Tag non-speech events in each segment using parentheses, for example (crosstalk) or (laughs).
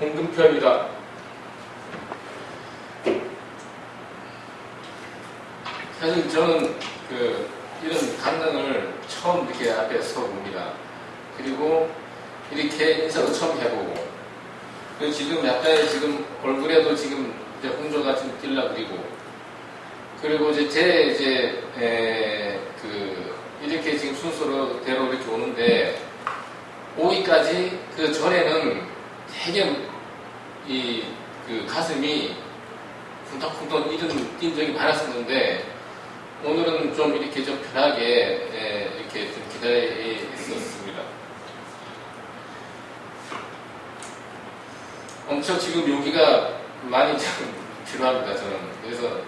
홍금표입니다. 사실 저는 그 이런 강당을 처음 이렇게 앞에 서 봅니다. 그리고 이렇게 인사도 처음 해보고 그리고 지금 약간의 지금 얼굴에도 지금 이제 홍조가 좀 찔러 그리고 그리고 이제 제 이제 에, 그 이렇게 지금 순서로 대로 이렇게 오는데 오기까지 그 전에는 되게 이 그 가슴이 쿵덕쿵덕 이런 뛴 적이 많았었는데 오늘은 좀 이렇게 좀 편하게 에, 이렇게 좀 기다려 있었습니다. 엄청 지금 여기가 많이 좀 (laughs) 필요합니다. 저는 그래서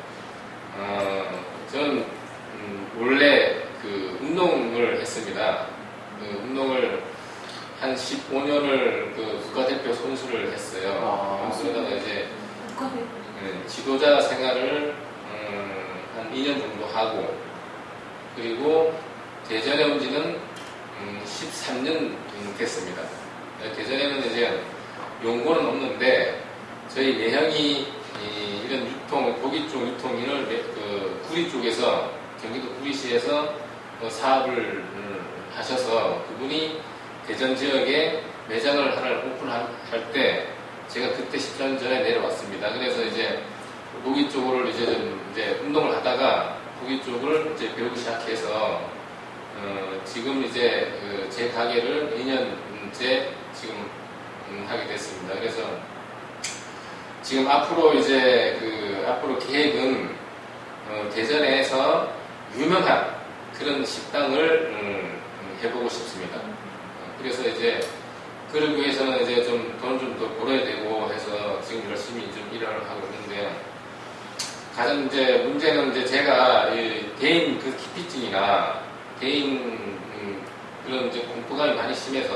어, 저는 음, 원래 그 운동을 했습니다. 그 운동을 한 15년을 그 국가대표 선수를 했어요. 아. 그러다가 이제 네, 지도자 생활을 음, 한 2년 정도 하고 그리고 대전에 온 지는 음, 13년 됐습니다. 네, 대전에는 이제 연고는 없는데 저희 매형이 이, 런 유통, 고기 쪽 유통인을 매- 그 구리 쪽에서 경기도 구리시에서 어, 사업을 음, 하셔서 그분이 대전 지역에 매장을 하나를 오픈할 때 제가 그때 10년 전에 내려왔습니다. 그래서 이제 고기 쪽을 이제 좀 이제 운동을 하다가 고기 쪽을 이제 배우기 시작해서 어, 지금 이제 그 제 가게를 2년째 지금 음, 하게 됐습니다. 그래서 지금 앞으로 이제 그 앞으로 계획은 어, 대전에서 유명한 그런 식당을 음, 음, 해보고 싶습니다. 어, 그래서 이제 그러기 위해서는 이제 좀 돈 좀 더 벌어야 되고 해서 지금 열심히 좀 일을 하고 있는데 가장 이제 문제는 이제 제가 이 개인 그 기피증이나 개인 음, 그런 이제 공포감이 많이 심해서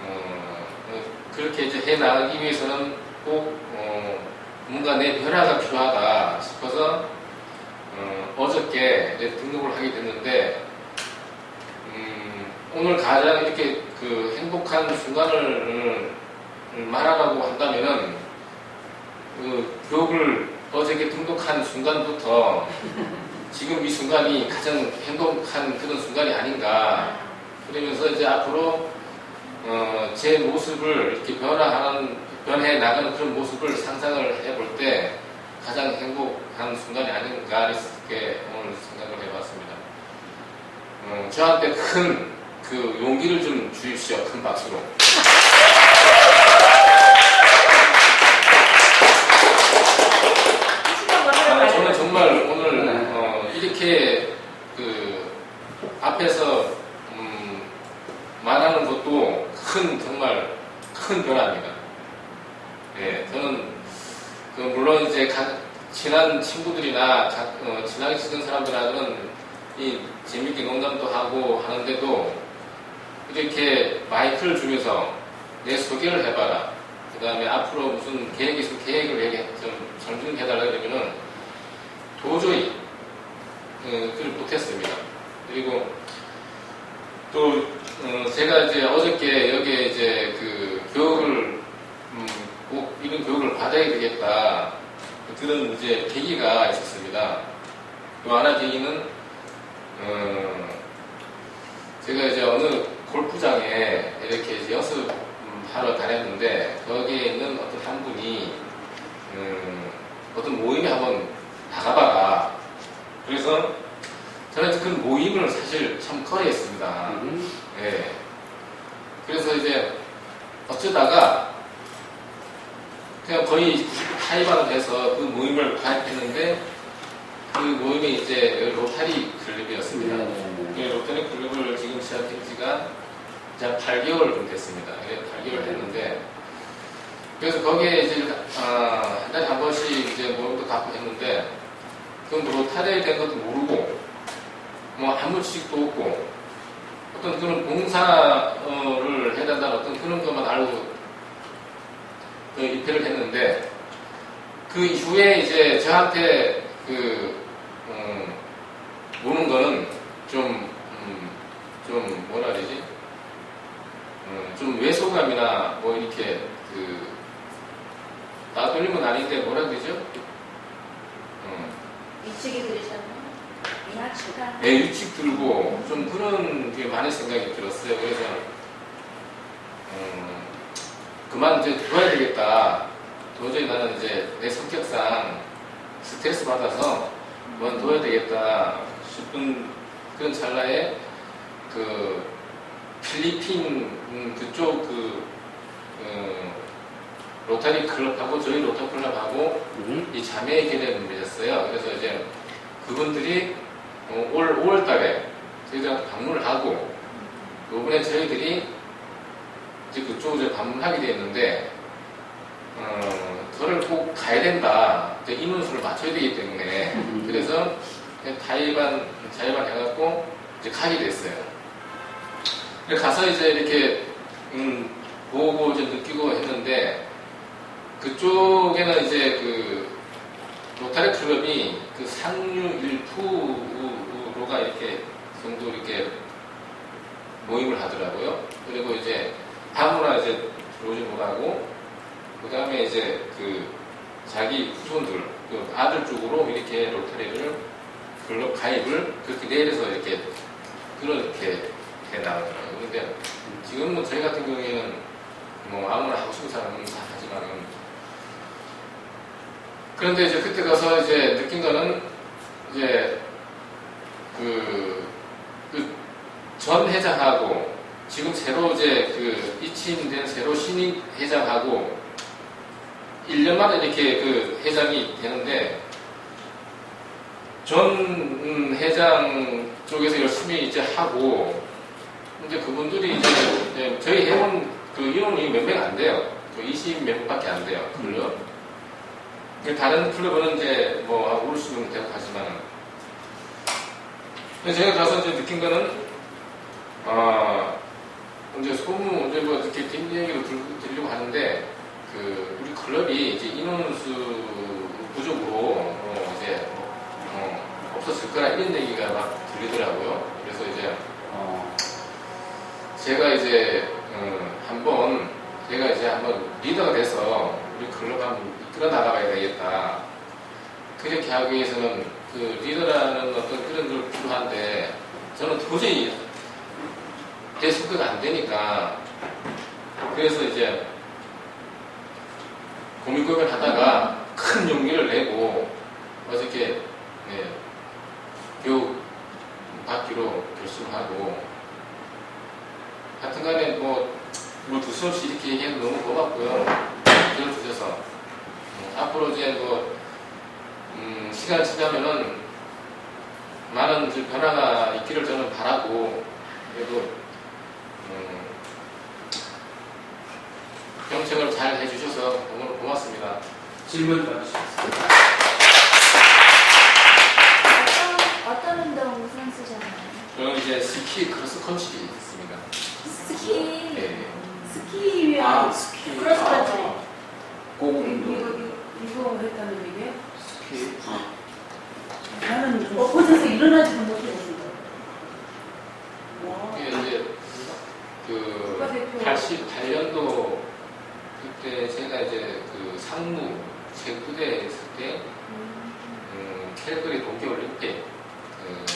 어, 어, 그렇게 이제 해 나가기 위해서는 꼭 어, 뭔가 내 변화가 필요하다 싶어서 어, 저께 등록을 하게 됐는데 음, 오늘 가장 이렇게 그 행복한 순간을 음, 말하라고 한다면은 그 교육을 어저께 등록한 순간부터 지금 이 순간이 가장 행복한 그런 순간이 아닌가 그러면서 이제 앞으로 어, 제 모습을 이렇게 변화하는 변해 나가는 그런 모습을 상상을 해볼 때 가장 행복한 순간이 아닌가 이렇게 오늘 생각을 해봤습니다. 어, 저한테 큰 그 용기를 좀 주십시오. 큰 박수로. 아, 저는 정말 오늘 어, 이렇게 그 앞에서 음, 말하는 것도 큰 정말 큰 변화입니다. 예, 저는 그 물론 이제 가- 친한 친구들이나 가- 어, 친하게 지낸 사람들하고는 이 재밌게 농담도 하고 하는데도 이렇게 마이크를 주면서 내 소개를 해봐라. 그 다음에 앞으로 무슨 계획이 있으면 계획을 얘기 좀 설명해달라 그러면은 도저히 어, 그걸 못했습니다. 그리고 또 어, 제가 이제 어저께 여기에 이제 그 교육을 음, 꼭 이런 교육을 받아야 되겠다 그런 이제 계기가 있었습니다. 또 하나 계기는 어, 제가 이제 어느 골프장에 이렇게 이제 연습하러 다녔는데 거기에 있는 어떤 한 분이 음, 어떤 모임에 한번 나가봐라. 그래서 저는 그 모임을 사실 참 꺼려했습니다. 음. 예. 그래서 이제 어쩌다가 그냥 거의 90% 타이반을 해서 그 모임을 가입했는데 그 모임이 이제 로타리 클럽이었습니다. 네. 그 로타리 클럽을 지금 시작한 지가 이제 한 8개월 좀 됐습니다. 예, 8개월 됐는데 그래서 거기에 이제 아, 한 달에 한 번씩 이제 모임도 갖고 했는데 그건 뭐 로타리에 된 것도 모르고 뭐 아무 지식도 없고 어떤 그런 봉사를 해야 된다는 어떤 그런 것만 알고 그 입회를 했는데 그 이후에 이제 저한테 그 음, 오는 거는 좀, 음, 좀 뭐라 그러지? 음, 좀 외소감이나 뭐 이렇게 그그 나돌림은 아닌데 뭐라 그러죠? 음, 위치기 들으셨나요? 이하치가 애 유칙 들고 좀 그런 게 많은 생각이 들었어요. 그래서 음, 그만 이제 둬야 되겠다. 도저히 나는 이제 내 성격상 스트레스 받아서 그만 둬야 되겠다 싶은 그런 찰나에 그 필리핀 음, 그쪽 그 어, 로타리 클럽하고 저희 로타 클럽하고 음. 이 자매 개념을 맺었어요. 그래서 이제 그분들이 어, 올 5월 달에 저희들한테 방문을 하고 요번에 저희들이 이제 그쪽을 방문하게 되었는데 어, 저를 꼭 가야 된다. 이제 인원수를 맞춰야 되기 때문에 그래서 그냥 타이반 자의반 해갖고 이제 가게 됐어요. 가서 이제 이렇게 음, 보고 이제 느끼고 했는데 그쪽에는 이제 그 로타리 클럽이 그 상류 1%가 이렇게 정도 이렇게 모임을 하더라고요. 그리고 이제 아무나 이제 들어오지 못하고 그 다음에 이제 그 자기 후손들 그 아들 쪽으로 이렇게 로타리를 클럽 가입을 그렇게 내려서 이렇게 그렇게 해 나가더라고요. 근데 지금은 저희 같은 경우에는 뭐 아무나 하고 싶은 사람은 다 하지만은 그런데 이제 그때 가서 이제 느낀 거는 이제 그, 그 전 회장하고 지금 새로 이제 그 이침된 새로 신임 회장하고 1년 만에 이렇게 그 회장이 되는데 전 음, 회장 쪽에서 열심히 이제 하고 이제 그분들이 이제, 이제 저희 회원 그 인원이 몇 명 안 돼요. 그 20명밖에 안 돼요. 클럽. 근데 다른 클럽은 이제 뭐 5, 60명 되고 하지만은 근데 제가 가서 이제 느낀 거는 아 이제 소문 이제 뭐 이렇게 뒷 얘기로 들고 드리려고 하는데 그 우리 클럽이 이제 인원수 부족으로 어 이제 어 없었을 거라 이런 얘기가 막 들리더라고요. 그래서 이제 어. 제가 이제 음, 한번 제가 이제 한번 리더가 돼서 우리 한번 이끌어 나가봐야 되겠다. 그렇게 하기 위해서는 그 리더라는 어떤 그런 걸 필요한데 저는 도저히 내 속도가 안 되니까 그래서 이제 고민 고민을 하다가 큰 용기를 내고 어저께 네, 교육 받기로 결심하고 간에 뭐, 뭐 두서없이 이렇게 얘기해서 너무 고맙고요. 들어주셔서 음, 앞으로 이제 뭐 음, 시간 지나면은 많은 변화가 있기를 저는 바라고 그래도 음, 정책을 잘 해주셔서 너무 고맙습니다. 질문 받으셨습니다. 어떤, 어떤 운동 선수잖아요? 저는 이제 스키 크로스 컨트리 있습니다. 스키 네. 스키면 아, 스키. 크로스 컨트리 아, 운동. 이거, 이거 했다는 얘기야? 스키. 나는 좀 엎어져서 일어나지도 못했는데. 와. 이게 이제 그 국가대표. 88년도 그때 제가 이제 그 상무 제구대에 있을 때 음, 캘거리 동계올림픽 그,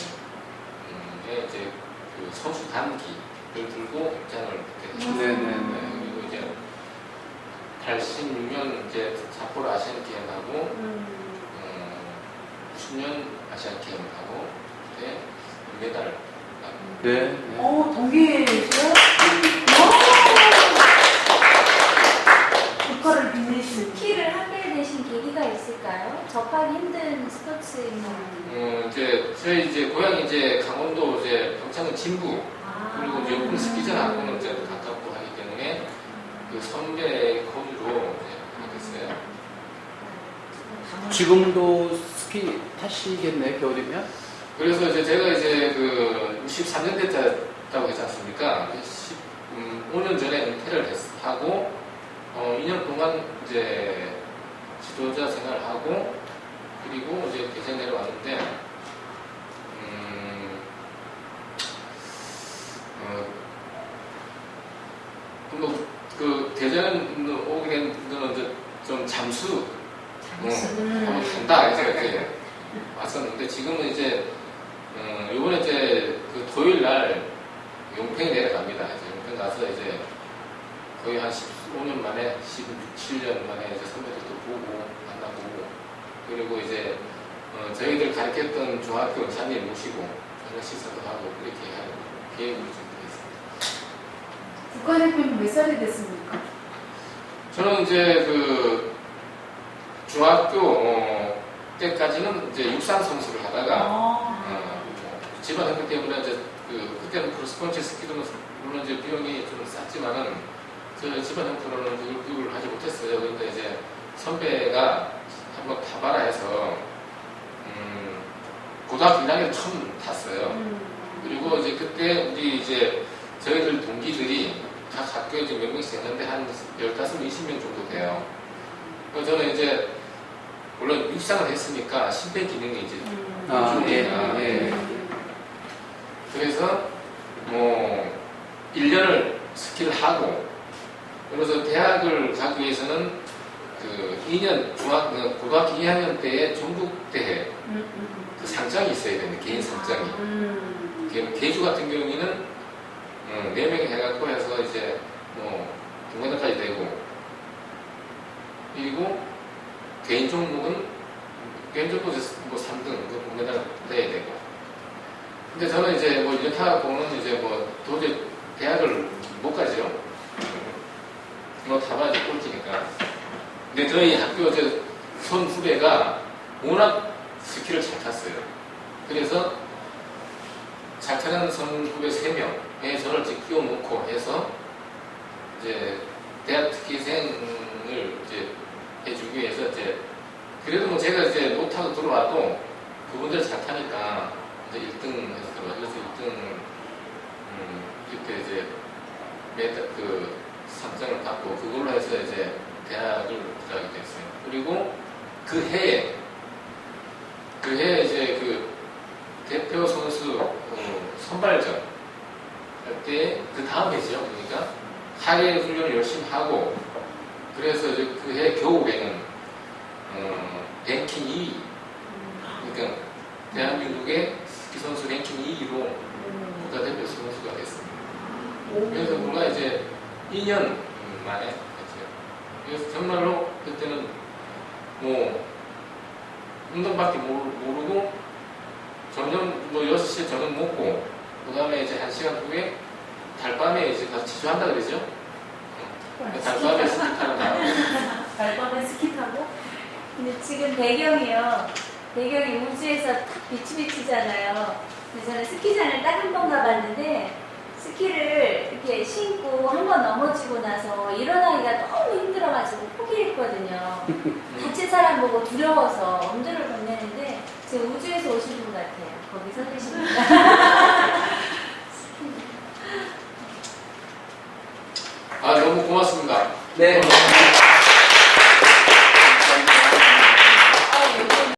음, 에 이제 그 선수 단기를 들고 입장을 그때 했어요. 네네네. 그리고 이제 86년 이제札幌 아시안 게임하고 음. 음, 90년 아시안 게임하고 그때 메달 네. 네. 어, 동계에서요? 국가를 빛내시는. 스키를 하게 되신 계기가 있을까요? 접하기 힘든 스포츠인 것 같은데. 음, 이제 저희 이제 고향이 이제 강원도 이제 평창은 진부 아. 그리고 이제 오픈 스키장 하고는 이제 가깝고 하기 때문에 그 선배 거주로 이제 하게 됐어요. 지금도 스키 타시겠네, 겨울이면? 그래서 이제 제가 이제 그 13년 됐다고 했지 않습니까? 10, 음, 5년 전에 은퇴를 했, 하고 어, 2년 동안 이제 지도자 생활을 하고 그리고 이제 대전 내려왔는데 음, 어, 뭐, 그그 대전 오게 된 거는 이제 좀 잠수 어, 음. 간다 해서 이제 왔었는데 지금은 이제 어, 이번에 이제 그 토요일 날 용평에 내려갑니다. 이제 용평 가서 이제 거의 한 15년 만에 17년 만에 이제 선배들도 보고 만나보고 그리고 이제 어, 저희들 가르쳤던 중학교 원사님 모시고 저녁 식사도 하고 그렇게 할 계획으로 준비되어 있습니다. 국가대표는 몇 살이 됐습니까? 저는 이제 그 중학교 어, 때까지는 이제 육상 선수를 하다가 아. 어, 집안 형편 때문에 이제 그 그때는 크로스컨트리 스키도 물론 이제 비용이 좀 쌌지만은 저 집안 형편으로는 그걸 교육을 하지 못했어요. 그런데 이제 선배가 한번 타봐라 해서 음, 고등학교 1학년 처음 탔어요. 음. 그리고 이제 그때 우리 이제 저희들 동기들이 각 학교에 이제 몇 명씩 있는데 한 15명, 20명 정도 돼요. 그래서 저는 이제 물론 육상을 했으니까 심폐 기능이 이제 음. 아, 예, 아, 예. 그래서 뭐 1년을 스키를 하고 그래서 대학을 가기 위해서는 그 2년 중학 그 고등학교 2학년 때에 전국 대회 음, 음, 그 상장이 있어야 되는데 개인 상장이. 음. 그 개주 같은 경우에는 음, 4명이 해갖고 해서 이제 뭐 동메달까지 되고. 그리고 개인 종목은 개인 종목은 뭐 3등 그 동메달 돼야 되고. 근데 저는 이제 뭐 1년 타고는 이제 뭐 도저히 대학을 못 가죠. 뭐 타봐야지 꼴찌니까 근데 저희 학교 이제 손 후배가 워낙 스키를 잘 탔어요. 그래서 잘 타는 선 후배 3명에 저를 이제 끼워놓고 해서 이제 대학 특기생을 이제 해주기 위해서 이제 그래도 뭐 제가 이제 못하고 들어와도 그분들 잘 타니까 이제 1등 해서 들어와 그래서 1등 음, 그때 이제 메달 그 상장을 받고 그걸로 해서 이제 대학을 들어가게 됐어요. 그리고 그 해에 그 해에 이제 그 대표 선수 어, 선발전 할때그 다음 해죠. 그러니까 하계 훈련을 열심히 하고 그래서 이제 그 해 겨울에는 어, 랭킹 2위 그러니까 대한민국의 스키 선수 랭킹 2위로 국가대표 선수가 됐습니다. 그래서 뭔가 이제 2년 만에. 그래서 정말로 그때는 뭐 운동밖에 모르- 모르고 점점 뭐 6시에 저녁 먹고 그 다음에 이제 1시간 후에 달밤에 이제 가서 지주한다 그러죠? 어, 달밤에 스키 타러 나가고 (laughs) 달밤에 스키 타고? 근데 지금 배경이요. 배경이 우주에서 탁 빛이 비치잖아요. 근데 저는 스키장을 딱 한 번 가봤는데 스키를 이렇게 신고 한 번 넘어지고 나서 일어나기가 너무 힘들어가지고 포기했거든요. (laughs) 다친 사람 보고 두려워서 엄두를 못 내는데 지금 우주에서 오신 분 같아요. 거기 서 계십니다. (laughs) 아 너무 고맙습니다. 네.